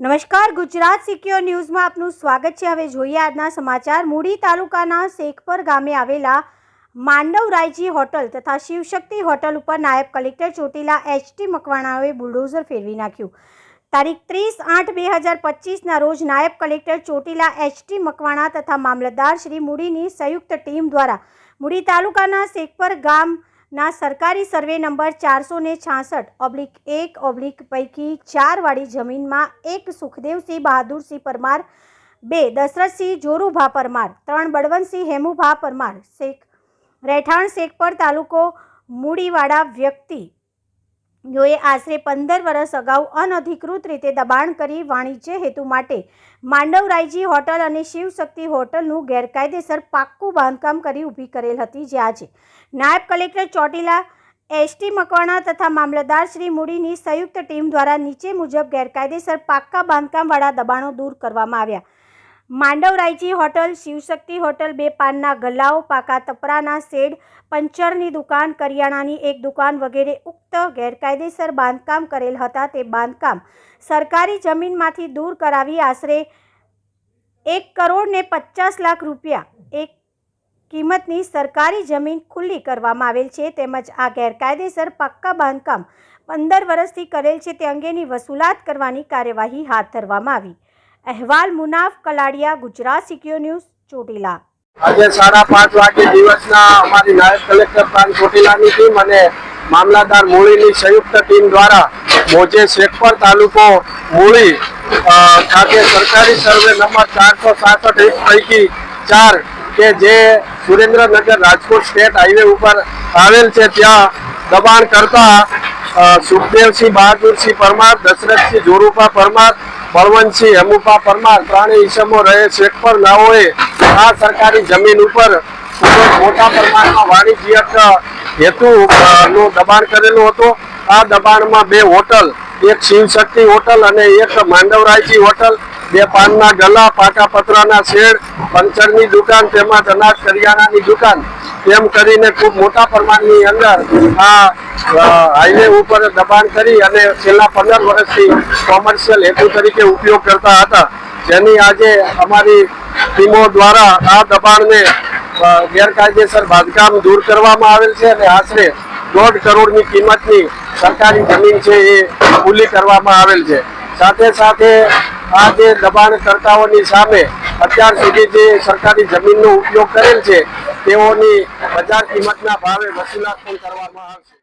નમસ્કાર, ગુજરાત સિક્યોર ન્યૂઝમાં આપનું સ્વાગત છે. હવે જોઈએ આજના સમાચાર. મૂડી તાલુકાના શેખપર ગામે આવેલા માંડવરાયજી હોટલ તથા શિવશક્તિ હોટલ ઉપર નાયબ કલેક્ટર ચોટીલા એચટી મકવાણાઓએ બુલડોઝર ફેરવી નાખ્યું. તારીખ ત્રીસ આઠ બે હજાર પચીસના રોજ નાયબ કલેક્ટર ચોટીલા એચટી મકવાણા તથા મામલતદાર શ્રી મૂડીની સંયુક્ત ટીમ દ્વારા મૂડી તાલુકાના શેખપર ગામના સરકારી સર્વે નંબર ચારસો ને છાસઠ ઓબ્લિક એક ઓબ્લિક પૈકી ચારવાળી જમીનમાં એક સુખદેવસિંહ બહાદુરસિંહ પરમાર, બે દશરથસિંહ જોરુભા પરમાર, ત્રણ બળવંતસિંહ હેમુભા પરમાર. શેખ રહેઠાણ શેખપર તાલુકો મૂડીવાળા વ્યક્તિ જોએ આશરે પંદર વર્ષ અગાઉ અનધિકૃત રીતે દબાણ કરી વાણિજ્ય હેતુ માટે માંડવરાયજી હોટલ અને શિવશક્તિ હોટલનું ગેરકાયદેસર પાક્કું બાંધકામ કરી ઊભી કરેલ હતી જે આજે નાયબ કલેક્ટર ચોટીલા એસટી મકવાણા તથા મામલતદાર શ્રી મૂડીની સંયુક્ત ટીમ દ્વારા નીચે મુજબ ગેરકાયદેસર પાક્કા બાંધકામવાળા દબાણો દૂર કરવામાં આવ્યા. માંડવરાયજી હોટલ, શિવશક્તિ હોટલ, બે પાનના ગલ્લાઓ, પાકા તપરાના શેડ, પંચરની દુકાન, કરિયાણાની એક દુકાન વગેરે ઉક્ત ગેરકાયદેસર બાંધકામ કરેલ હતા. તે બાંધકામ સરકારી જમીનમાંથી દૂર કરાવી આશરે એક કરોડ ને પચાસ લાખ રૂપિયા એક કિંમતની સરકારી જમીન ખુલ્લી કરવામાં આવેલ છે. તેમજ આ ગેરકાયદેસર પાક્કા બાંધકામ પંદર વર્ષથી કરેલ છે. તે અંગેની વસૂલાત કરવાની કાર્યવાહી હાથ ધરવામાં આવી. અહેવાલ મુનાફ કલાડિયા, ગુજરાત સિક્યોર ન્યૂઝ, ચોટીલા. આજે સાડા પાંચ વાગે દિવસના અમારી નાયબ કલેક્ટર પ્રાંત ચોટીલાની ટીમ અને મામલાદાર મૂળીની સંયુક્ત ટીમ દ્વારા મોજે શેખપર તાલુકો મૂળી ખાતે સરકારી સર્વે નંબર ચારસો સાસઠ એક પૈકી ચાર કે જે સુરેન્દ્રનગર રાજકોટ સ્ટેટ હાઈવે ઉપર આવેલ છે. ત્યાં દબાણ કરતા સુખદેવસિંહ બહાદુરસિંહ પરમાર, દશરથસિંહ જોરૂપા પરમાર બળવંતસિંહ હેમુપા પરમાર ત્રણેય ઈસમો રહે શેખપર નાઓએ આ સરકારી જમીન ઉપર મોટા પ્રમાણમાં વાણિજ્યક હેતુ નું દબાણ કરેલું હતું. આ દબાણમાં બે હોટલ, એક શિવશક્તિ હોટલ અને એક માંડવરાયજી હોટલ, બે પાનના ગલા પાકા પતરાના શેડ, પંચરની દુકાન તેમજ અનાજ કરિયાણાની દુકાન. તેમ કરીને ખૂબ મોટા પ્રમાણની અંદર આ હાઈવે ઉપર દબાણ કરી અને છેલ્લા પંદર વર્ષથી કોમર્શિયલ હેતુ તરીકે ઉપયોગ કરતા હતા. જેની આજે અમારી ટીમો દ્વારા આ દબાણને ગેરકાયદેસર બાંધકામ દૂર કરવામાં આવેલ છે અને આશરે દોઢ કરોડની કિંમતની સરકારી જમીન છે એ ખુલ્લી કરવામાં આવેલ છે. સાથે સાથે આ જે દબાણકર્તાઓની સામે અત્યાર સુધી જે સરકારી જમીનનો ઉપયોગ કરેલ છે તેઓની બજાર કિંમતના ભાવે વસૂલાત પણ કરવામાં આવશે.